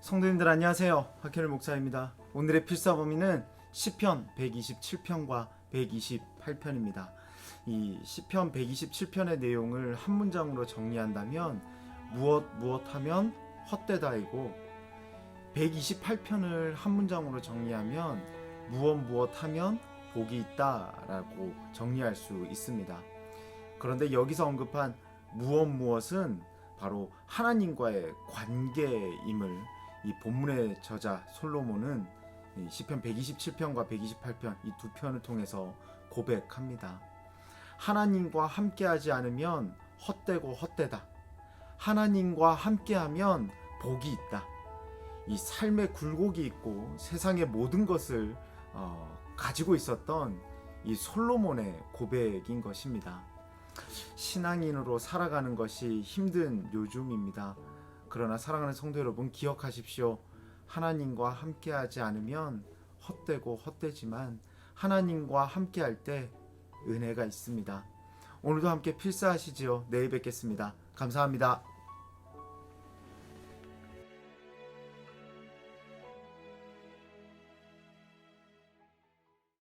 성도님들 안녕하세요. 박현일 목사입니다. 오늘의 필사 범위는 시편 127편과 128편입니다. 이 시편 127편의 내용을 한 문장으로 정리한다면 무엇 무엇 하면 헛되다이고 128편을 한 문장으로 정리하면 무엇 무엇 하면 복이 있다라고 정리할 수 있습니다. 그런데 여기서 언급한 무엇 무엇은 바로 하나님과의 관계임을 이 본문의 저자 솔로몬은 이 시편 127편과 128편 이 두 편을 통해서 고백합니다. 하나님과 함께하지 않으면 헛되고 헛되다. 하나님과 함께하면 복이 있다. 이 삶의 굴곡이 있고 세상의 모든 것을 어, 가지고 있었던 이 솔로몬의 고백인 것입니다. 신앙인으로 살아가는 것이 힘든 요즘입니다. 그러나 사랑하는 성도 여러분 기억하십시오. 하나님과 함께하지 않으면 헛되고 헛되지만 하나님과 함께할 때 은혜가 있습니다. 오늘도 함께 필사하시지요. 내일 뵙겠습니다. 감사합니다.